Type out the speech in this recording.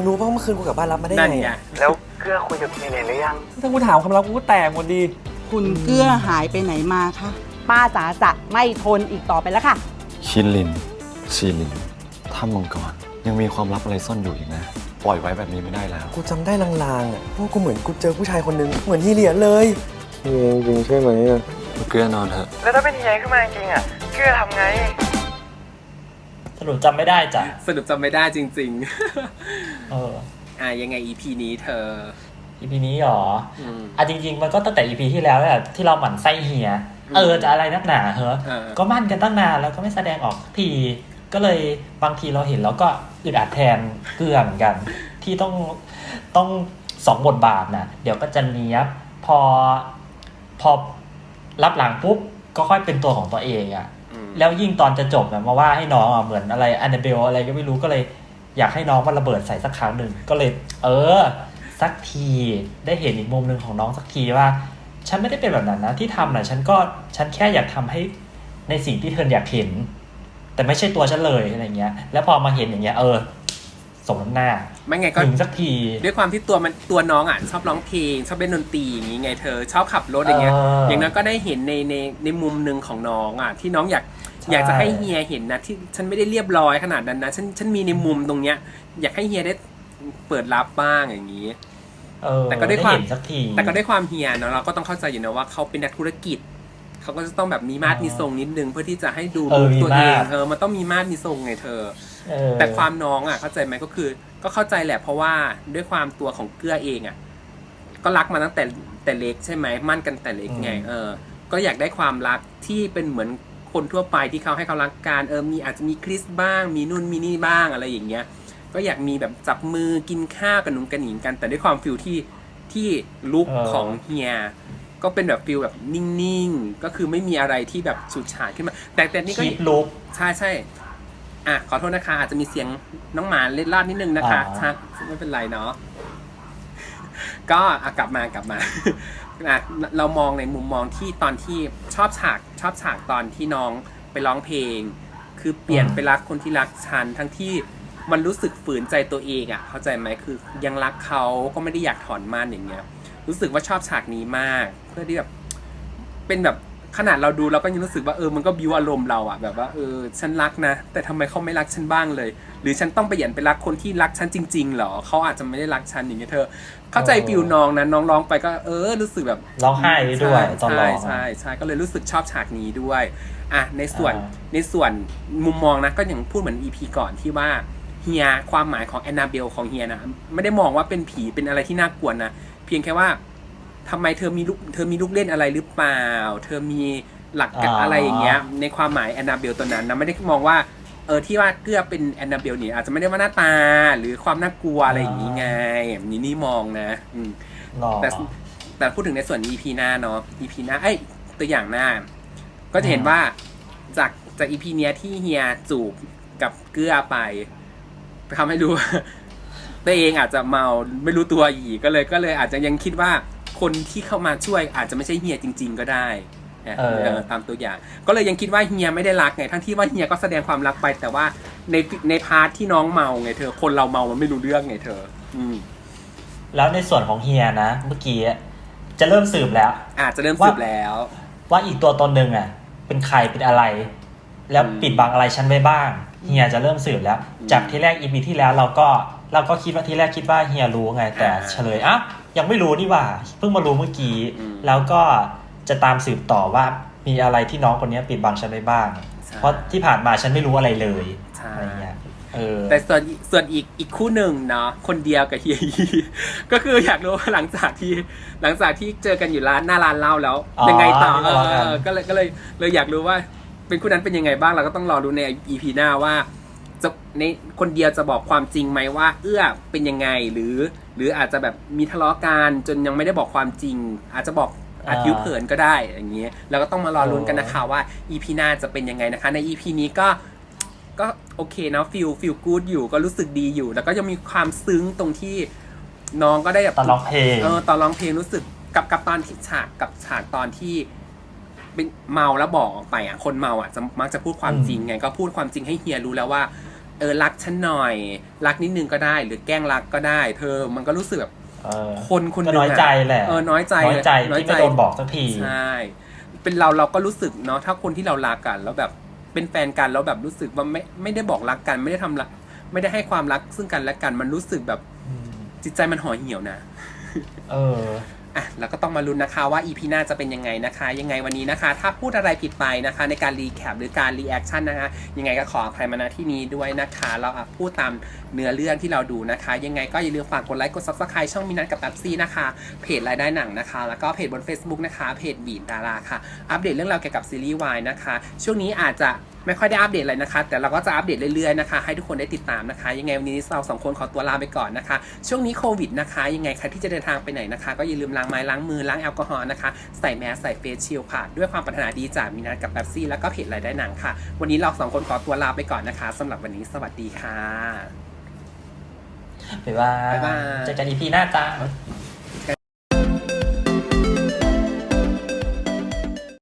งรู้ป่ะว่าเมื่อคืนกูกลับบ้านรับมาได้นั่นไงไงอะแล้วเกลือคุยกับเมียเนี่ยหรือยัง ถ้ากูถามความลับกูก็แตกหมดดี คุณเกื้อหายไปไหนมาคะ ป้าจ๋าจะไม่ทนอีกต่อไปแล้วค่ะ ชินลินชีลินถ้ำมังกรยังมีความลับอะไรซ่อนอยู่อีกนะ ปล่อยไว้แบบนี้ไม่ได้แล้ว กูจำได้ลางๆอะว่ากูเหมือนกูเจอผู้ชายคนหนึงเหมือนฮีเลียนเลยจริงใช่ไหม เกลือนอนเถอะ แล้วถ้าเป็นเฮียขึ้นมาจริงๆอะ เกลือทำไง สรุปจำไม่ได้จ้ะสรุปจำไม่ได้จริงเออๆอะยังไง EP นี้เธอ EP นี้หรออืมอะจริง ๆ มันก็ตั้งแต่ EP ที่แล้วแหละที่เราหมั่นไส้เฮียอืมเออจะอะไรนักหนาเหรอเออก็มั่นกันตั้งนานแล้วก็ไม่แสดงออกสักที ก็เลยบางทีเราเห็นแล้วก็อึดอัดแทนเกลือเหมือนกัน ที่ต้องต้องสองบทบาทนะเดี๋ยวก็จะเนี้ยบพอพอรับหลังปุ๊บก็ค่อยเป็นตัวของตัวเองอะอืม แล้วยิ่งตอนจะจบแบบมาว่าให้น้องอะเหมือนอะไรอันเดเบลอะไรก็ไม่รู้ก็เลย อยากให้น้องมันระเบิดใส่สักครั้งหนึ่งก็เลย เออ สักทีได้เห็นอีกมุมหนึ่งของน้องสักทีว่า ฉันไม่ได้เป็นแบบนั้นนะที่ทำนะฉันก็ฉันแค่อยากทำให้ในสิ่งที่เธออยากเห็น แต่ไม่ใช่ตัวฉันเลยอะไรเงี้ย แล้วพอมาเห็นอย่างเงี้ยเออ สมน้ำหน้าไม่ไงก็ถึงสักที ด้วยความที่ตัวมันตัวน้องอะชอบร้องเพลงชอบเล่นดนตรีอย่างงี้ไงเธอ ชอบขับรถอย่างเงี้ยเออออย่างนั้นก็ได้เห็นในในในมุมหนึ่งของน้องอะที่น้องอยากใช่อยากจะให้เฮียเห็นนะที่ฉันไม่ได้เรียบร้อยขนาดนั้นนะฉันฉันมีในมุมตรงเนี้ย อยากให้เฮียได้เปิดรับบ้างอย่างนี้เออแต่ก็ด้วยความเห็นสักทีแต่ก็ด้วยความเฮียเนาะเราก็ต้องเข้าใจอยู่นะว่าเขาเป็นนักธุรกิจ เขาก็จะต้องแบบมีมาดมีทรงนิดนึงเพื่อที่จะให้ดูเออมีตัวเองมาดเออมันต้องมีมาดมีทรงไงเธอเออแต่ความน้องอะเข้าใจไหมก็คือ ก็เข้าใจแหละเพราะว่าด้วยความตัวของเกื้อเองอะ ก็รักมาตั้งแต่แต่เล็กใช่ไหมมั่นกันแต่เล็กไงเออ ก็อยากได้ความรักที่เป็นเหมือนคนทั่วไปที่เขาให้เขารักกันเออมีอาจจะมีคริสบ้าง มีนู่นมีนี่บ้างอะไรอย่างเงี้ย ก็อยากมีแบบจับมือกินข้าวกันหนุ่มกันหญิงกัน แต่ด้วยความฟิลที่ที่ลุคเออของเฮีย ก็เป็นแบบฟิลแบบนิ่งๆ ก็คือไม่มีอะไรที่แบบฉูดฉาดขึ้นมา แต่แต่นี่ก็คีปลุกใช่ใช่อะขอโทษนะคะ อาจจะมีเสียงน้องหมาเล็ดลอดนิดนึงนะคะอ่าชักไม่เป็นไรเนาะ ก็อะกลับมากลับมา อะเรามองในมุมมองที่ตอนที่ชอบฉากชอบฉากตอนที่น้องไปร้องเพลง คือเปลี่ยนไปรักคนที่รักฉันทั้งที่มันรู้สึกฝืนใจตัวเองอะ เข้าใจไหมคือยังรักเขาก็ไม่ได้อยากถอนม่านอย่างเงี้ย รู้สึกว่าชอบฉากนี้มาก เพื่อที่แบบเป็นแบบขนาดเราดูเราก็ยังรู้สึกว่าเออมันก็บิวอารมณ์เราอะแบบว่าเออฉันรักนะ แต่ทำไมเขาไม่รักฉันบ้างเลย หรือฉันต้องไปหยันไปรักคนที่รักฉันจริงๆเหรอเขาอาจจะไม่ได้รักฉันอย่างเงี้ยเธอ เข้าใจเออฟิลน้องนะน้องร้องไปก็เออรู้สึกแบบร้องไห้ไปด้วยตอนร้ใช่องใช่ใช่ก็เลยรู้สึกชอบฉากนี้ด้วยอะในส่วนอ่าในส่วนมุมมองนะก็อย่างพูดเหมือน EP ก่อนที่ว่าเฮียความหมายของแอนนาเบลของเฮียนะไม่ได้มองว่าเป็นผีเป็นอะไรที่น่ากลัวนะเพียงแค่ว่าทำไมเธอมีลูกเธอมีลูกเล่นอะไรหรือเปล่า เธอมีหลักการอ่าอะไรอย่างเงี้ย ในความหมายแอนนาเบลตัวนั้นนะไม่ได้มองว่าเออที่ว่าเกื้อเป็นแอนนาเบลเนี่ยอาจจะไม่ได้ว่าหน้าตา หรือความน่ากลัวอะไรอย่างงี้ไงนี่นี่มองนะอืมหล่อแต่แต่พูดถึงในส่วน EP หน้าเนาะ EP หน้าเอ้ยตัวอย่างหน้า ก็จะเห็นว่าจากจาก EP เนี้ยที่เฮียจูบกับเกลือไปทำให้รู้ว่า ตัวเองอาจจะเมาไม่รู้ตัวอีกก็เลยก็เลยอาจจะยังคิดว่าคนที่เข้ามาช่วยอาจจะไม่ใช่เฮียจริง ๆ ก็ได้นะเออเออตามตัวอย่าง ก็เลยยังคิดว่าเฮียไม่ได้รักไงทั้งที่ว่าเฮียก็แสดงความรักไป แต่ว่าในในพาร์ทที่น้องเมาไงเธอ คนเราเมามันไม่รู้เรื่องไงเธอ อืม แล้วในส่วนของเฮียนะเมื่อกี้จะเริ่มสืบแล้ว อาจจะเริ่มว่าสืบแล้ว ว่าอีกตัวตนหนึ่งอะ เป็นใครเป็นอะไร แล้วอืมปิดบังอะไรฉันไว้บ้างเฮียจะเริ่มสืบแล้วอืมจากที่แรกอีพีที่แล้วเราก็ เราก็คิดว่าที่แรกคิดว่าเฮียรู้ไง แต่อ่าเฉลยอะยังไม่รู้นี่หว่า เพิ่งมารู้เมื่อกี้อืมแล้วก็จะตามสืบต่อว่ามีอะไรที่น้องคนนี้ปิดบังฉันไว้บ้างใช่เพราะที่ผ่านมาฉันไม่รู้อะไรเลยใช่อะไรเงี้ยเออแต่ส่วนส่วนอีกอีกคู่หนึ่งเนาะคนเดียวกับเฮียยีก็คืออยากรู้ว่าหลังจากที่หลังจากที่เจอกันอยู่ร้านหน้าร้านเหล้าแล้วอ๋อยังไงต่อที่เอทะเลาะกันอก็เลยก็เลยเลยอยากรู้ว่า เป็นคู่นั้นเป็นยังไงบ้างเราก็ต้องรอดูใน EP หน้าว่าจะ ในคนเดียวจะบอกความจริงไหมว่า เอื้อเป็นยังไงหรือ หรืออาจจะแบบมีทะเลาะกันจนยังไม่ได้บอกความจริง อาจจะบอกอาจผิวเผินก็ได้อย่างเงี้ยเราก็ต้องมารอลุ้นกันนะคะว่า EP หน้าจะเป็นยังไงนะคะ ใน EP นี้ก็ก็โอเคนะฟิลฟิลกู๊ดอยู่ก็รู้สึกดีอยู่ แล้วก็ยังมีความซึ้งตรงที่น้องก็ได้แบบตอนร้องเพลงเออตอนร้องเพลงรู้สึกกับกับตอนที่ฉากกับฉากตอนที่เป็นเมาแล้วบอกออกไปอะคนเมาอะจะมักจะพูดความอืมจริงไง ก็พูดความจริงให้เฮียรู้แล้วว่า เออรักฉันหน่อย รักนิดนึงก็ได้ หรือแกล้งรักก็ได้ เธอมันก็รู้สึกแบบเออคนคนหก็นึ่งน้อยใจแหละเออน้อยใจน้อยใจน้อยที่ใจไม่โดนบอกสักที ใช่เป็นเราเราก็รู้สึกเนาะถ้าคนที่เรารักกันแล้วแบบเป็นแฟนกันแล้วแบบรู้สึกว่าไม่ไม่ได้บอกรักกัน ไม่ได้ทำรักไม่ได้ให้ความรักซึ่งกันและกันมันรู้สึกแบบอืมจิตใจมันห่อเหี่ยวนะ เออ อะเราก็ต้องมาลุ้นนะคะว่า EP หน้าจะเป็นยังไงนะคะ ยังไงวันนี้นะคะ ถ้าพูดอะไรผิดไปนะคะ ในการรีแคปหรือการรีแอคชั่นนะคะ ยังไงก็ขออภัยมาณที่นี้ด้วยนะคะ เราพูดตามเนื้อเรื่องที่เราดูนะคะ ยังไงก็อย่าลืมฝากกดไลค์กด subscribe ช่องมินัทกับแป๊บซี่นะคะ เพจรายได้หนังนะคะ แล้วก็เพจบน Facebook นะคะ เพจบีดดาราค่ะ อัปเดตเรื่องราวเกี่ยวกับซีรีส์วายนะคะ ช่วงนี้อาจจะ ไม่ค่อยได้อัปเดตอะไรนะคะ แต่เราก็จะอัปเดตเรื่อยๆนะคะ ให้ทุกคนได้ติดตามนะคะ ยังไงวันนี้เราสองคนขอตัวลาไปก่อนนะคะ ช่วงนี้โควิดนะคะ ยังไงใครที่จะเดินทางไปไหนนะคะ ก็อย่าลืมล้างไม้ล้างมือล้างแอลกอฮอล์นะคะ ใส่แมสใส่เฟสชิลค่ะ ด้วยความปรารถนาดีจากมินัทกับแป๊บซี่แล้วก็เพจรายได้หนังค่ะ วันนี้เราสองคนขอตัวลาไปก่อนนะคะสำหรับวันนี้สวัสดีค่ะบ๊ายบายบ๊ายบายเจอกันอีพีหน้าจ้า